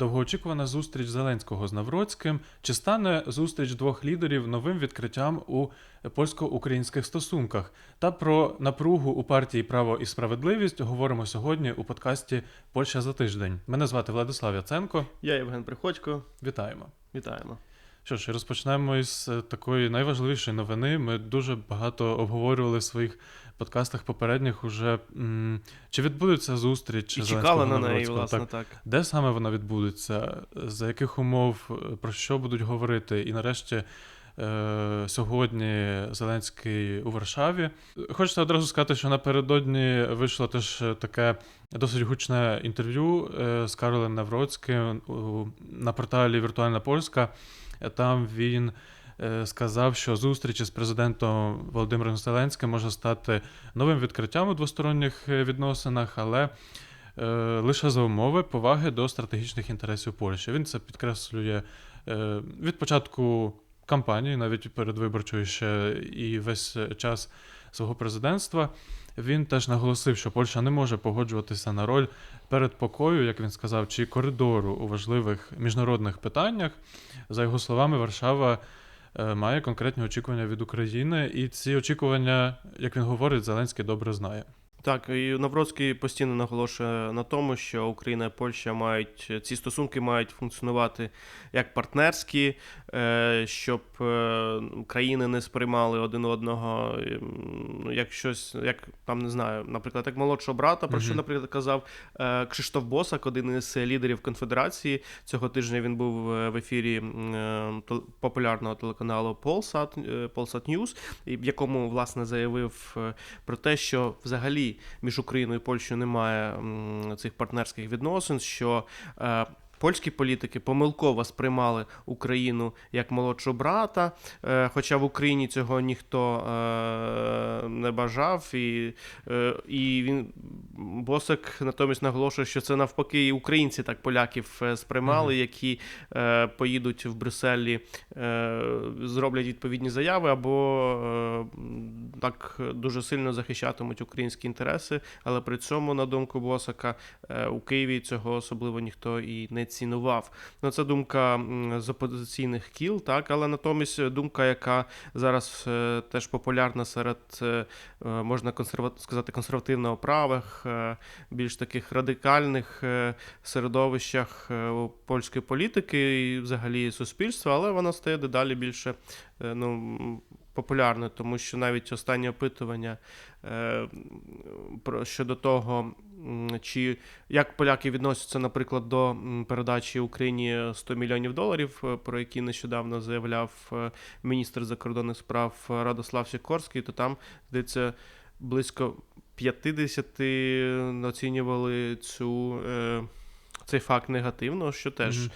довгоочікувана зустріч Зеленського з Навроцьким. Чи стане зустріч двох лідерів новим відкриттям у польсько-українських стосунках? Та про напругу у партії Право і справедливість говоримо сьогодні у подкасті Польща за тиждень. Мене звати Владислав Яценко. Я Євген Приходько. Вітаємо. Вітаємо. Що ж, розпочнемо із такої найважливішої новини. Ми дуже багато обговорювали в своїх подкастах попередніх уже. м, Чи відбудеться зустріч І Зеленського чекали на неї, власне, Так. так. Де саме вона відбудеться? За яких умов, про що будуть говорити? І нарешті е, сьогодні Зеленський у Варшаві. Хочеться одразу сказати, що напередодні вийшло теж таке досить гучне інтерв'ю е, з Каролем Навроцьким на порталі Віртуальна Польська. Там він сказав, що зустріч із президентом Володимиром Зеленським може стати новим відкриттям у двосторонніх е, відносинах, але е, лише за умови поваги до стратегічних інтересів Польщі. Він це підкреслює е, від початку кампанії, навіть передвиборчої ще і весь час свого президентства. Він теж наголосив, що Польща не може погоджуватися на роль передпокою, як він сказав, чи коридору у важливих міжнародних питаннях. За його словами, Варшава е, має конкретні очікування від України, і ці очікування, як він говорить, Зеленський добре знає. Так, і Навроцький постійно наголошує на тому, що Україна і Польща мають ці стосунки мають функціонувати як партнерські, е, щоб е, країни не сприймали один одного ем, як щось, як там не знаю, наприклад, як молодшого брата, про що, наприклад, казав е, Кшиштоф Босак, один із лідерів конфедерації. Цього тижня він був в ефірі популярного телеканалу Polsat, Polsat News, в якому власне заявив про те, що взагалі між Україною і Польщею немає цих партнерських відносин, що е, польські політики помилково сприймали Україну як молодшого брата, е, хоча в Україні цього ніхто е, не бажав, і, е, і він Босик натомість наголошує, що це навпаки і українці так поляків сприймали, які е, поїдуть в Брюсселі, е, зроблять відповідні заяви або е, так дуже сильно захищатимуть українські інтереси. Але при цьому, на думку Босака, е, у Києві цього особливо ніхто і не цінував. Ну, це думка з опозиційних кіл, так, але натомість думка, яка зараз е, теж популярна серед, е, е, можна сказати, консервативно правих, е, більш таких радикальних е, середовищах е, польської політики і взагалі суспільства, але вона стає дедалі більше е, ну, м, популярною, тому що навіть останні опитування е, про щодо того, чи як поляки відносяться, наприклад, до передачі Україні 100 мільйонів доларів, е, про які нещодавно заявляв е, міністр закордонних справ е, Радослав Сікорський, то там здається близько 50 оцінювали цю. Е, цей факт негативно, що теж Мгм.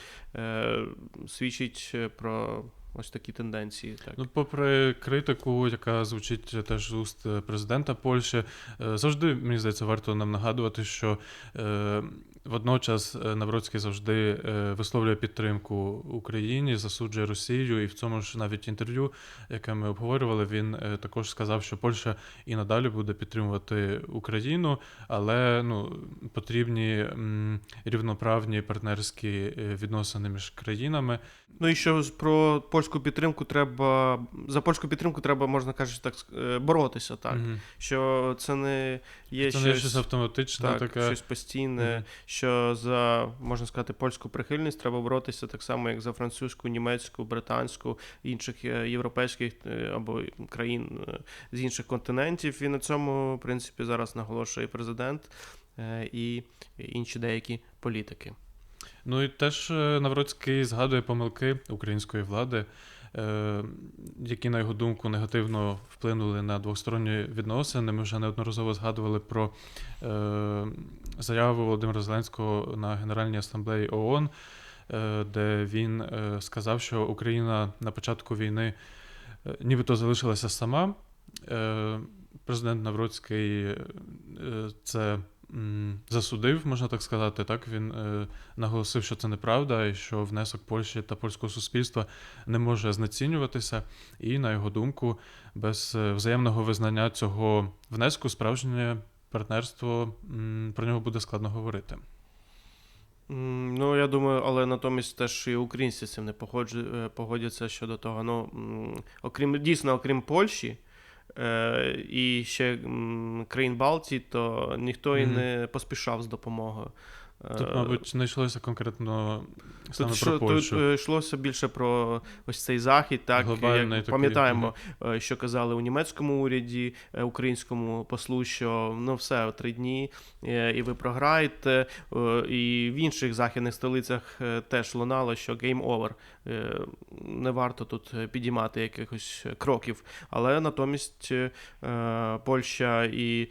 е, свідчить е, про ось такі тенденції. Так. Ну, попри критику, яка звучить теж з уст е, президента Польщі, е, завжди мені здається, варто нам нагадувати, що е, водночас е, Навроцький завжди е, висловлює підтримку Україні, засуджує Росію, і в цьому ж навіть інтерв'ю, яке ми обговорювали, він е, також сказав, що Польща і надалі буде підтримувати Україну, але ну потрібні рівноправні партнерські відносини між країнами. Ну і що про польську підтримку треба за польську підтримку треба, можна кажучи, так боротися, так. Мгм. Що це не є Це щось, не щось автоматичне, так, таке. щось постійне, Мгм. Що за можна сказати польську прихильність треба боротися так само, як за французьку, німецьку, британську, інших е, європейських е, або країн е, з інших континентів. І на цьому, в принципі, зараз наголошує президент і інші деякі політики. Ну і теж Навроцький згадує помилки української влади, які, на його думку, негативно вплинули на двосторонні відносини. Ми вже неодноразово згадували про е, заяву Володимира Зеленського на Генеральній асамблеї ООН, е, де він е, сказав, що Україна на початку війни е, нібито залишилася сама. Е, Президент Навроцький е, це засудив, можна так сказати. Так він е, наголосив, що це неправда, і що внесок Польщі та польського суспільства не може знецінюватися. І, на його думку, без е, взаємного визнання цього внеску справжнє партнерство про нього буде складно говорити. Ну, я думаю, але натомість теж і українці з цим не е, погодяться щодо того. Ну, окрім дійсно, окрім Польщі і ще країн Балтії, то ніхто і не поспішав з допомогою. Тут, Е, мабуть, не йшлося конкретно саме Тут, про що, тут е, йшлося більше про ось цей захід, так Глобальний як пам'ятаємо, е, що казали у німецькому уряді, українському послу, що ну все три дні, і ви програєте. І в інших західних столицях теж лунало, що game over. Е, Не варто тут підіймати якихось кроків. Але натомість Польща і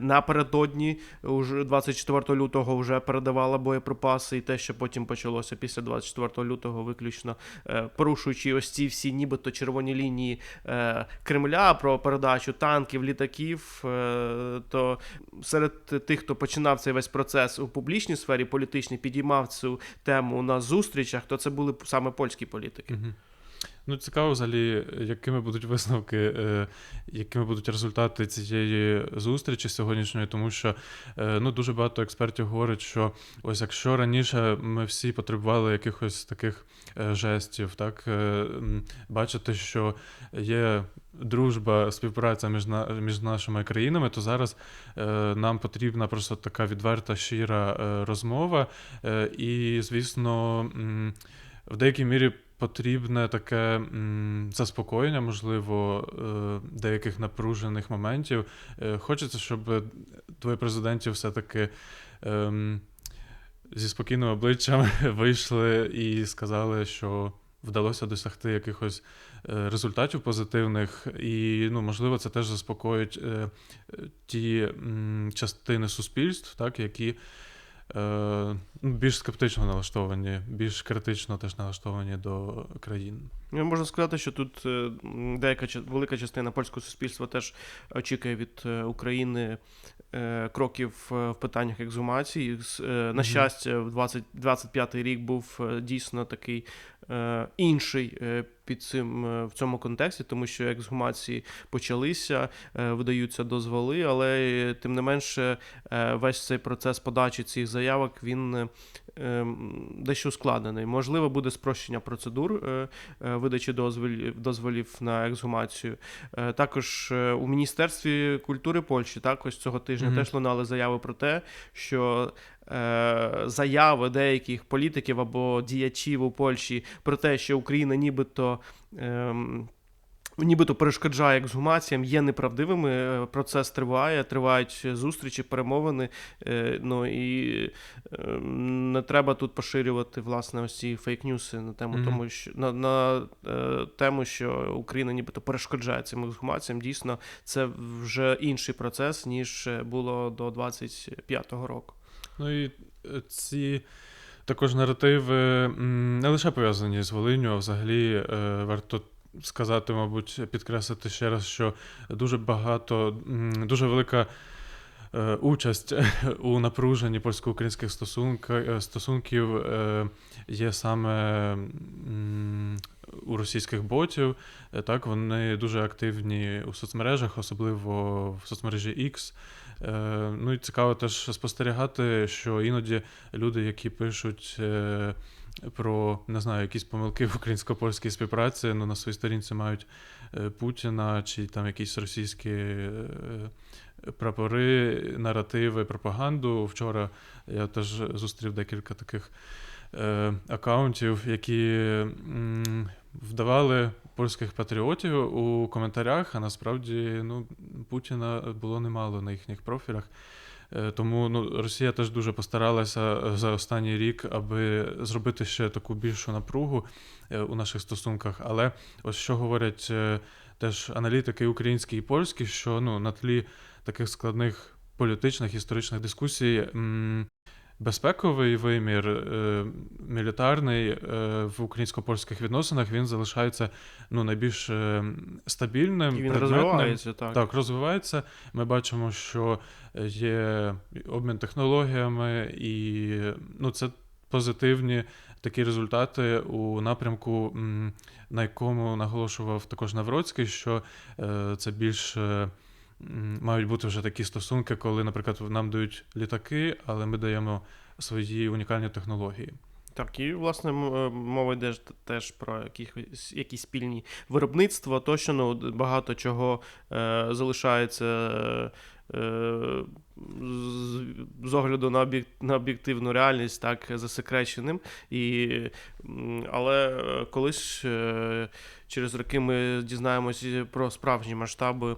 напередодні, уже 24 лютого, вже передавала боєприпаси, і те, що потім почалося після 24 лютого, виключно е, порушуючи ось ці всі нібито червоні лінії е, Кремля про передачу танків, літаків, е, то серед тих, хто починав цей весь процес у публічній сфері політичній, підіймав цю тему на зустрічах, то це були саме польські політики. Ну, цікаво, взагалі, якими будуть висновки, е, якими будуть результати цієї зустрічі сьогоднішньої, тому що е, ну, дуже багато експертів говорять, що ось якщо раніше ми всі потребували якихось таких е, жестів, так, е, бачити, що є дружба, співпраця між, на, між нашими країнами, то зараз е, нам потрібна просто така відверта, щира е, розмова. Е, і, звісно, м, в деякій мірі потрібне таке заспокоєння, можливо, е, деяких напружених моментів. Е, Хочеться, щоб двоє президентів все-таки. ем, Зі спокійним обличчям вийшли і сказали, що вдалося досягти якихось е, результатів позитивних, і ну, можливо, це теж заспокоїть ті частини суспільств, так, які е, ну, більш скептично налаштовані, більш критично теж налаштовані до країн. Ну, Можна сказати, що тут е, деяка велика частина польського суспільства теж очікує від е, України кроків в питаннях ексгумації. Е, На щастя, в 20, 25-й рік був дійсно такий інший е, під цим е, в цьому контексті, тому що ексгумації почалися, е, видаються дозволи, але е, тим не менше е, весь цей процес подачі цих заявок він е, ем, дещо ускладнений. Можливо, буде спрощення процедур е, е, видачі дозволів, дозволів на ексгумацію. Е, Також е, у Міністерстві культури Польщі також цього тижня Мгм. теж лунали заяви про те, що е, заяви деяких політиків або діячів у Польщі про те, що Україна нібито. ем, Нібито перешкоджає ексгумаціям, є неправдивими. е, Процес триває, тривають зустрічі, перемовини. е, Ну і е, не треба тут поширювати власне ось ці фейк-ньюси на тему Мгм. тому, що на, на е, тему, що Україна нібито перешкоджає цим ексгумаціям. Дійсно, це вже інший процес, ніж е, було до 25-го року. Ну і е, ці також наративи не лише пов'язані з Волиню, а взагалі е, варто сказати, мабуть, підкреслити ще раз, що дуже багато, дуже велика. е, Участь у напруженні польсько-українських стосунків є саме у російських ботів. Е, Так, вони дуже активні у соцмережах, особливо в соцмережі X. Е, Ну і цікаво теж спостерігати, що іноді люди, які пишуть е, про не знаю, якісь помилки в українсько-польській співпраці, ну, на своїй сторінці мають Путіна чи там якісь російські прапори, наративи, пропаганду. Вчора я теж зустрів декілька таких акаунтів, які вдавали польських патріотів у коментарях, а насправді ну, Путіна було немало на їхніх профілях. Е, Тому ну, Росія теж дуже постаралася е, за останній рік, аби зробити ще таку більшу напругу е, у наших стосунках. Але ось що говорять теж аналітики українські і польські, що ну, на тлі таких складних політичних історичних дискусій. Безпековий вимір, е, мілітарний е, в українсько-польських відносинах він залишається ну, найбільш е, стабільним. І він предметним. розвивається так. Так, розвивається. Ми бачимо, що є обмін технологіями, і ну, це позитивні такі результати у напрямку, на якому наголошував також Навроцький, що е, це більш е, мають бути вже такі стосунки, коли, наприклад, нам дають літаки, але ми даємо свої унікальні технології. Так, і власне е, мова йде теж про якісь, якісь спільні виробництва. Тощо ну, багато чого е, залишається е, е, з, з огляду на, об'єк, на об'єктивну реальність, так, засекреченим. І, але е, колись е, через роки ми дізнаємося про справжні масштаби е,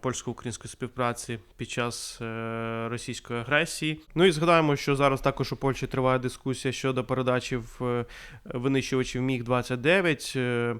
польсько-української співпраці під час е, російської агресії. Ну і згадаємо, що зараз також у Польщі триває дискусія щодо передачі в е, винищувачів Міг 29 Е, е,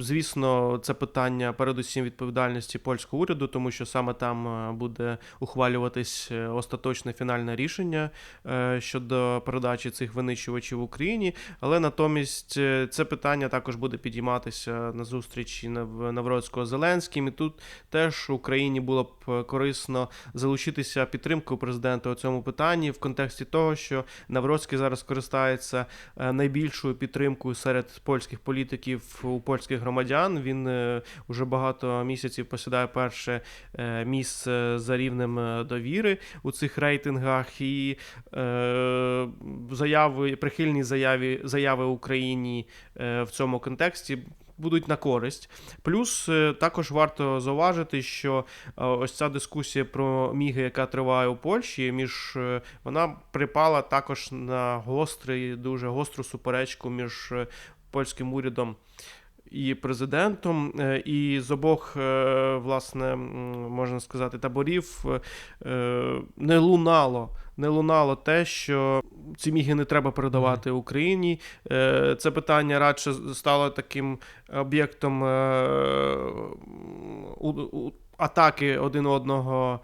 Звісно, це питання передусім відповідальності польського уряду, тому що саме там е, буде ухвалюватись е, остаточне фінальне рішення е, щодо передачі цих винищувачів в Україні. Але натомість е, це питання також буде підійматися на зустрічі Нав- Навроцького Зеленським. І тут теж Україні було б е, корисно залучитися підтримкою президента у цьому питанні в контексті того, що Навроцький зараз користається е, найбільшою підтримкою серед польських політиків у польських громадян. Він е, уже багато місяців посідає перше е, місце за рівнем е, довіри у цих рейтингах, і заяви, прихильні заяві, заяви Україні в цьому контексті. Будуть на користь. Плюс також варто зауважити, що ось ця дискусія про міги, яка триває у Польщі, між вона припала також на гострий, дуже гостру суперечку між польським урядом і президентом. Е, І з обох, е, власне, можна сказати, таборів е, не лунало. Не лунало те, що ці міги не треба передавати Україні. Це питання радше стало таким об'єктом атаки один одного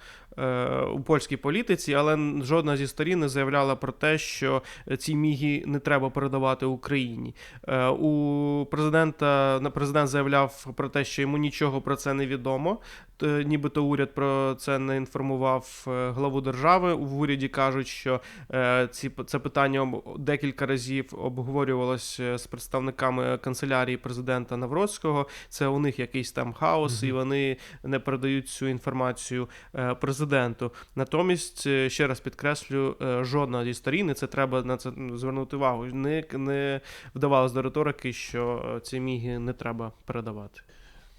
у польській політиці, але жодна зі сторін не заявляла про те, що ці міги не треба передавати Україні. Е, У президента президент заявляв про те, що йому нічого про це не відомо. Нібито уряд про це не інформував е, главу держави. В уряді кажуть, що е, ці це питання декілька разів обговорювалося з представниками канцелярії президента Навроцького. Це у них якийсь там хаос, і вони не передають цю інформацію е, президенту. Натомість, е, ще раз підкреслю, е, жодна зі сторін, і це треба на це звернути увагу. Не, не вдавалось до риторики, що е, ці міги не треба передавати.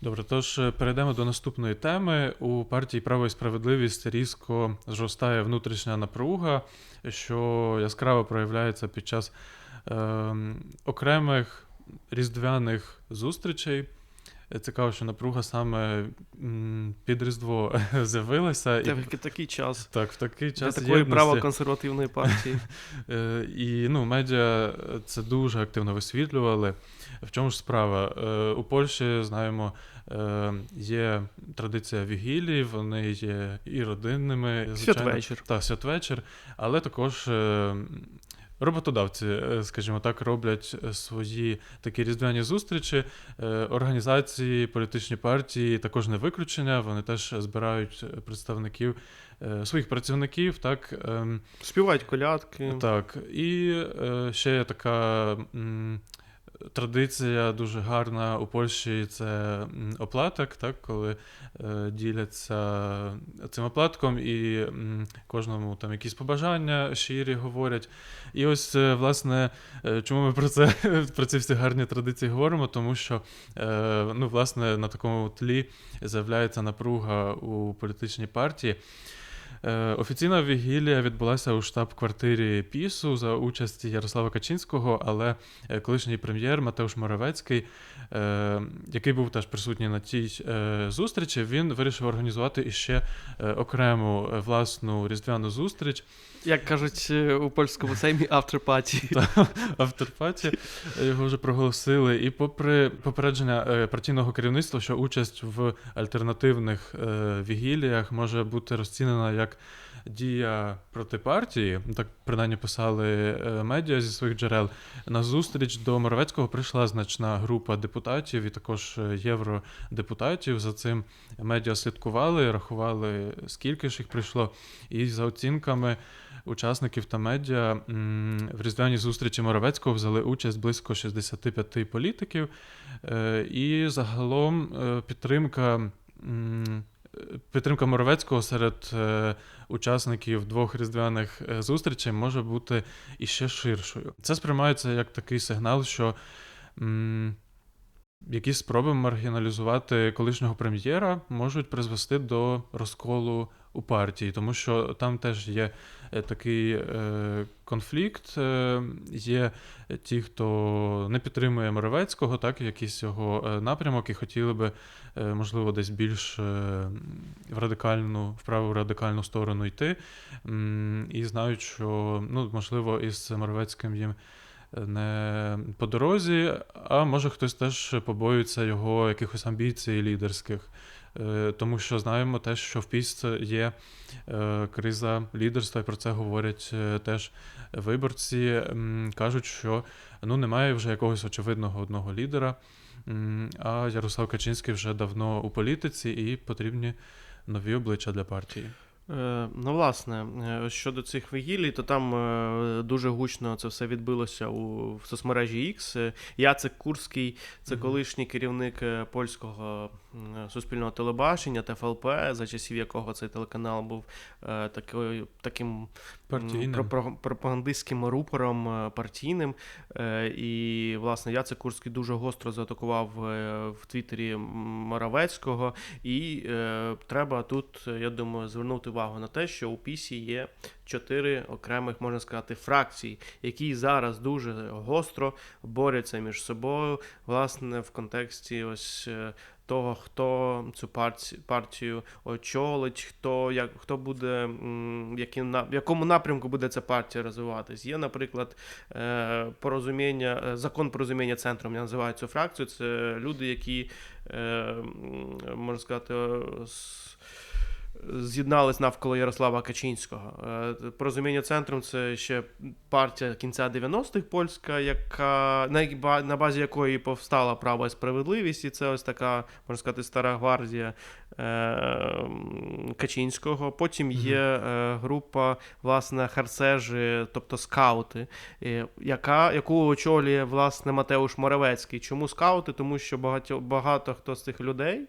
Добре, тож перейдемо до наступної теми. У партії Право і справедливість різко зростає внутрішня напруга, що яскраво проявляється під час е, окремих різдвяних зустрічей. Е, Цікаво, що напруга саме під Різдво з'явилася. Це І, в такий час. так, в такий Для такої правоконсервативної партії. Е, І ну, медіа це дуже активно висвітлювали. В чому ж справа? Е, У Польщі знаємо, е, є традиція вігілій, вони є і родинними. звичайно. Святвечір. Так, святвечір, але також. Роботодавці, е, скажімо так, роблять е, свої такі різдвяні зустрічі. Е, Організації, політичні партії також не виключення. Вони теж збирають представників своїх працівників. Так, ем, Співають колядки. так, і ще є така традиція дуже гарна у Польщі це оплаток, так, коли е, діляться цим оплатком і кожному там якісь побажання щирі говорять. І ось, е, власне, е, чому ми про це про ці всі гарні традиції говоримо? Тому що ну, власне, на такому тлі з'являється напруга у політичній партії. Е, Офіційна вігілія відбулася у штаб-квартирі ПІСу за участі Ярослава Качинського, але е, колишній прем'єр Матеуш Моровецький, е, який був теж присутній на тій зустрічі, він вирішив організувати іще окрему власну різдвяну зустріч Як кажуть у польському сеймі авторпаті. авторпаті. Його вже проголосили. І попри попередження партійного керівництва, що участь в альтернативних вігіліях може бути розцінена як дія проти партії, так принаймні писали е, медіа зі своїх джерел. На зустріч до Моровецького прийшла значна група депутатів і також е, євродепутатів. За цим медіа слідкували, рахували, скільки ж їх прийшло. І за оцінками учасників та медіа в різдвяній зустрічі Моровецького взяли участь близько 65 політиків. Е, І загалом підтримка. Підтримка Моровецького серед е, учасників двох різдвяних е, зустрічей може бути іще ширшою. Це сприймається як такий сигнал, що м, якісь спроби маргіналізувати колишнього прем'єра можуть призвести до розколу у партії, тому що там теж є е, такий е, конфлікт. Е, є ті, хто не підтримує Моровецького, так, якийсь його напрямок, і хотіли би, можливо, десь більш в радикальну, в праву радикальну сторону йти. І знають, що, ну, можливо, із Моровецьким їм не по дорозі, а може хтось теж побоюється його якихось амбіцій лідерських. Е, Тому що знаємо теж, що в ПІС є е, криза лідерства, і про це говорять е, теж виборці. Кажуть, що ну, немає вже якогось очевидного одного лідера, а Ярослав Качинський вже давно у політиці і потрібні нові обличчя для партії. Ну, власне, щодо цих вигілій, то там дуже гучно це все відбилося у в соцмережі X. Яцек Курський, це колишній керівник польського суспільного телебачення ТФЛП, за часів якого цей телеканал був е, такою, таким пропагандистським рупором е, партійним. Е, І, власне, Яцек Курський дуже гостро заатакував е, в Твіттері М- Моровецького. І е, треба тут, е, я думаю, звернути увагу на те, що у пісі є чотири окремих, можна сказати, фракції, які зараз дуже гостро борються між собою, власне, в контексті ось. Того, хто цю партію, партію очолить, хто як хто буде, які на в якому напрямку буде ця партія розвиватись. Є, наприклад, е, порозуміння, е, закон порозуміння центром. Я називаю цю фракцію. Це люди, які е, можна сказати, з'єднались навколо Ярослава Качинського. Е, Порозуміння центром це ще партія кінця 90-х польська, яка на, базі якої повстала права і справедливість, і це ось така, можна сказати, стара гвардія е, Качинського. Потім є е, група, власне, харцежі, тобто скаути, яка, яку очолює власне Матеуш Моравецький. Чому скаути? Тому що багато, багато хто з цих людей.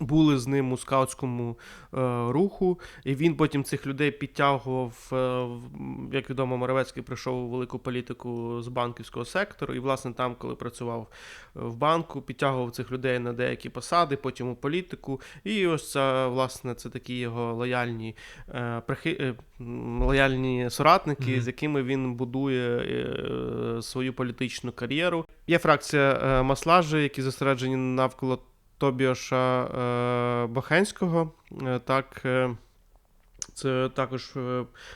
Були з ним у скаутському е, руху, і він потім цих людей підтягував. Е, як відомо, Моровецький прийшов у велику політику з банківського сектору, і, власне, там, коли працював е, в банку, підтягував цих людей на деякі посади, потім у політику. І ось це, власне, це такі його лояльні, е, прихи... е, лояльні соратники, Мгм. з якими він будує е, свою політичну кар'єру. Є фракція е, Маслажі, які зосереджені навколо Тобіоша е, Бахенського. Е, так, е, це також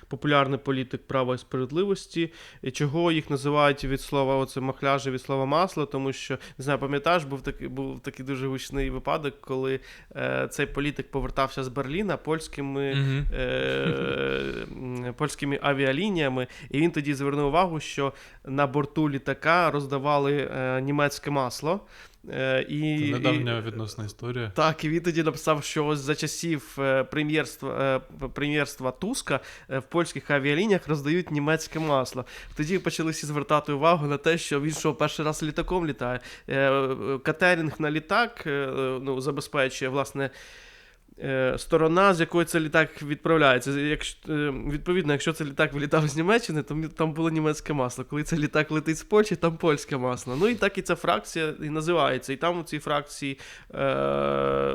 популярний політик права і справедливості. І чого їх називають від слова оце махляжі від слова масло, тому що не знаю, пам'ятаєш, був такий був такий дуже гучний випадок, коли е, цей політик повертався з Берліна польськими. Е, польськими авіалініями, і він тоді звернув увагу, що на борту літака роздавали е, німецьке масло. Е, і, Це і- недавня відносна історія. так, і він тоді написав, що ось за часів е, прем'єрства, е, прем'єрства Туска в польських авіалініях роздають німецьке масло. Тоді почали всі звертати увагу на те, що він що перший раз літаком літає. Катерінг на літак ну, забезпечує власне. Е, Сторона, з якої цей літак відправляється. Якщо, е, відповідно, якщо цей літак вилітав з Німеччини, то там було німецьке масло. Коли цей літак летить з Польщі, там польське масло. Ну і так і ця фракція і називається. І там у цій фракції е,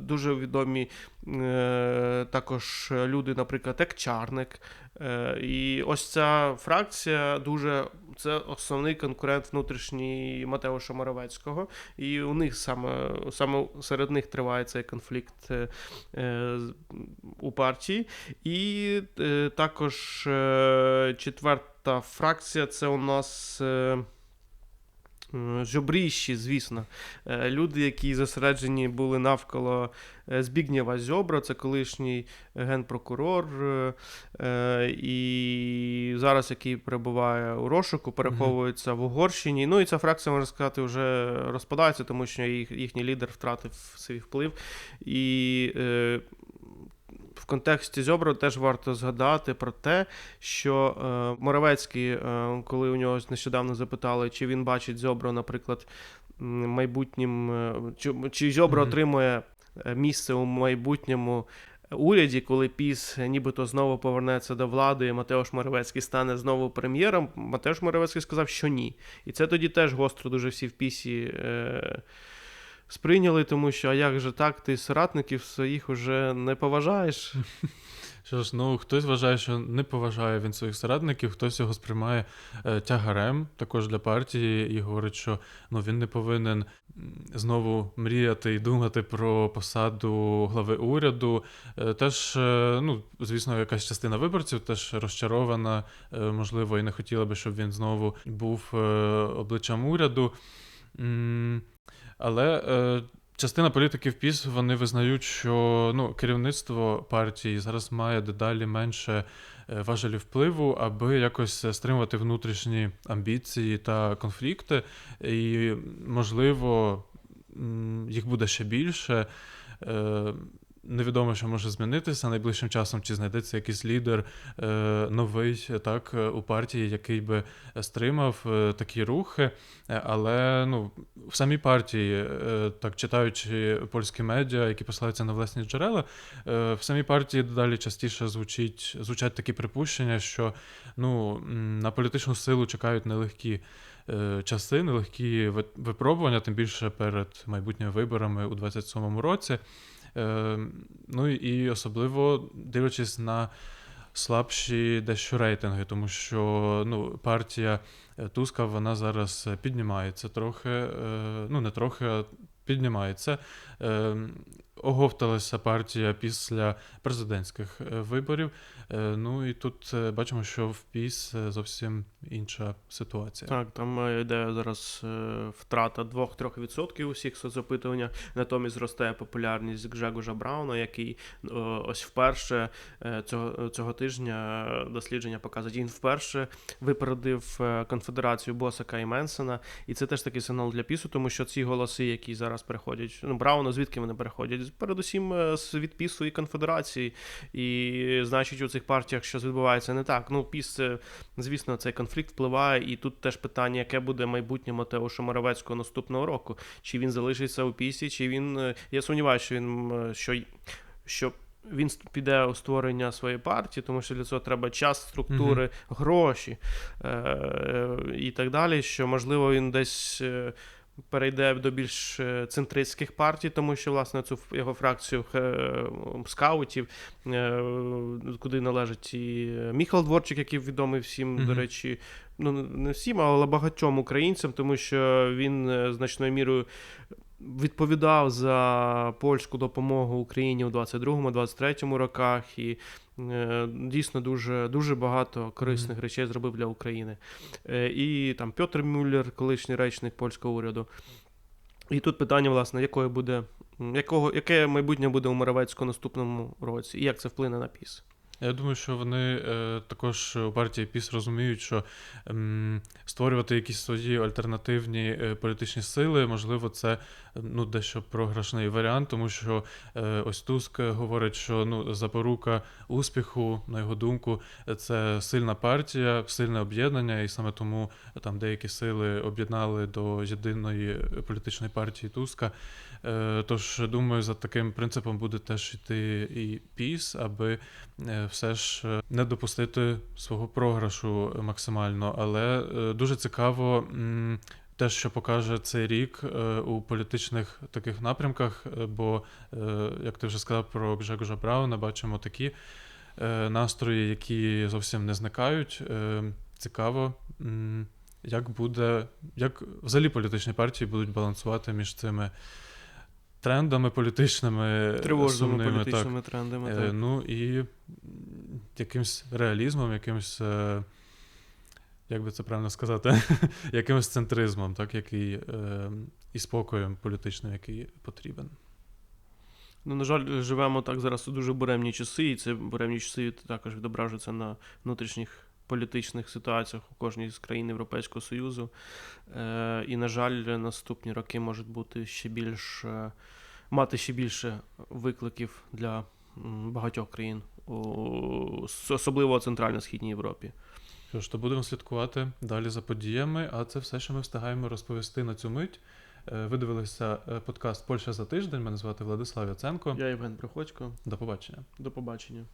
дуже відомі е, також люди, наприклад, як Чарник. Е, і ось ця фракція дуже це основний конкурент внутрішній Матеуша Моровецького. І у них саме, саме серед них триває цей конфлікт е, е, у партії. І е, також е, четверта фракція це у нас. Е, М, Жобріщі, звісно, Е, люди, які зосереджені були навколо е, Збігнєва Зьобра, це колишній генпрокурор, е, е, і зараз який перебуває у розшуку, переховується в Угорщині. Ну і ця фракція, можна сказати, вже розпадається, тому що їх, їхній лідер втратив свій вплив. І е, в контексті Зьобра теж варто згадати про те, що е, Моровецький, е, коли у нього нещодавно запитали, чи він бачить Зьобро, наприклад, майбутнім, е, чи, чи Зьобро отримує місце у майбутньому уряді, коли піс нібито знову повернеться до влади, і Матеош Моровецький стане знову прем'єром. Матеош Моровецький сказав, що ні. І це тоді теж гостро дуже всі в пісі. Е- Сприйняли, тому що а як же так, ти соратників своїх уже не поважаєш. Що ж, ну хтось вважає, що не поважає він своїх соратників, хтось його сприймає е, тягарем також для партії і говорить, що ну він не повинен знову мріяти і думати про посаду глави уряду. Е, теж, е, ну звісно, якась частина виборців теж розчарована, е, можливо, і не хотіла би, щоб він знову був е, обличчям уряду. М, Але е, частина політиків ПІС вони визнають, що ну, керівництво партії зараз має дедалі менше е, важелів впливу, аби якось стримувати внутрішні амбіції та конфлікти. І, можливо, їх буде ще більше. Е, Невідомо, що може змінитися найближчим часом, чи знайдеться якийсь лідер е, новий так, е, у партії, який би стримав е, такі рухи. Але ну, в самій партії, так читаючи польські медіа, які посилаються на власні джерела, в самій партії дедалі частіше звучить, звучать такі припущення, що ну, на політичну силу чекають нелегкі. Часи, нелегкі ви- випробування, тим більше перед майбутніми виборами у 27-му році. Е, Ну і особливо дивлячись на слабші дещо рейтинги, тому що ну, партія е, Туска вона зараз е, піднімається трохи, е, ну не трохи, а піднімається. Е, Оговталася партія після президентських виборів. Е, Ну і тут е, бачимо, що в ПІС е, зовсім інша ситуація. Так, там йде зараз втрата 2-3% усіх соцопитування. Натомість зростає популярність Гжегожа Брауна, який ось вперше цього, цього тижня дослідження показують. Він вперше випередив конфедерацію Босака і Менсена. І це теж такий сигнал для пісу, тому що ці голоси, які зараз переходять, ну Брауна, звідки вони переходять? Передусім від пісу і конфедерації. І значить, у цих партіях щось відбувається не так. Ну, піс, звісно, цей конфлікт впливає, і тут теж питання, яке буде майбутнє Матеуша Моровецького наступного року. Чи він залишиться у пісі, чи він. е, Я сумніваюся, що він е, що, що він піде у створення своєї партії, тому що для цього треба час, структури, гроші е, е, і так далі. Що можливо він десь. Перейде до більш е, центристських партій, тому що власне цю його фракцію е, скаутів, е, куди належить і Міхал Дворчик, який відомий всім, Мгм. до речі, ну не всім, але багатьом українцям, тому що він значною мірою відповідав за польську допомогу Україні у 22-23 роках і е, дійсно дуже, дуже багато корисних речей зробив для України. Е, і там Петр Мюллер, колишній речник польського уряду. І тут питання, власне, якою буде, якого, яке майбутнє буде у Моровецького наступному році, і як це вплине на піс? Я думаю, що вони е, також у партії ПІС розуміють, що створювати якісь свої альтернативні е, політичні сили, можливо, це ну, дещо програшний варіант, тому що е, ось Туск говорить, що ну, запорука успіху, на його думку, це сильна партія, сильне об'єднання, і саме тому там деякі сили об'єднали до єдиної політичної партії Туска. Е, Тож, думаю, за таким принципом буде теж йти і ПІС, аби е, все ж не допустити свого програшу максимально. Але дуже цікаво. Те, що покаже цей рік е, у політичних таких напрямках, е, бо, е, як ти вже сказав про Гжегожа Брауна, бачимо такі настрої, які зовсім не зникають. Цікаво, як буде, як взагалі політичні партії будуть балансувати між цими трендами політичними, Тривожними сумними, так. політичними трендами. Е, так. Ну і якимсь реалізмом, якимсь, як би це правильно сказати, якимось центризмом, так, який е, і спокоєм політичним, який потрібен. Ну, на жаль, живемо так зараз у дуже буремні часи, і це буремні часи також відображуються на внутрішніх політичних ситуаціях у кожній з країн Європейського Союзу. Е, і, на жаль, наступні роки можуть бути ще більш е, мати ще більше викликів для багатьох країн, особливо у Центрально-Східній Європі. Що ж, то будемо слідкувати далі за подіями, а це все, що ми встигаємо розповісти на цю мить. Е, Ви дивилися е, подкаст Польща за тиждень. Мене звати Владислав Яценко. Я Євген Приходько. До побачення. До побачення.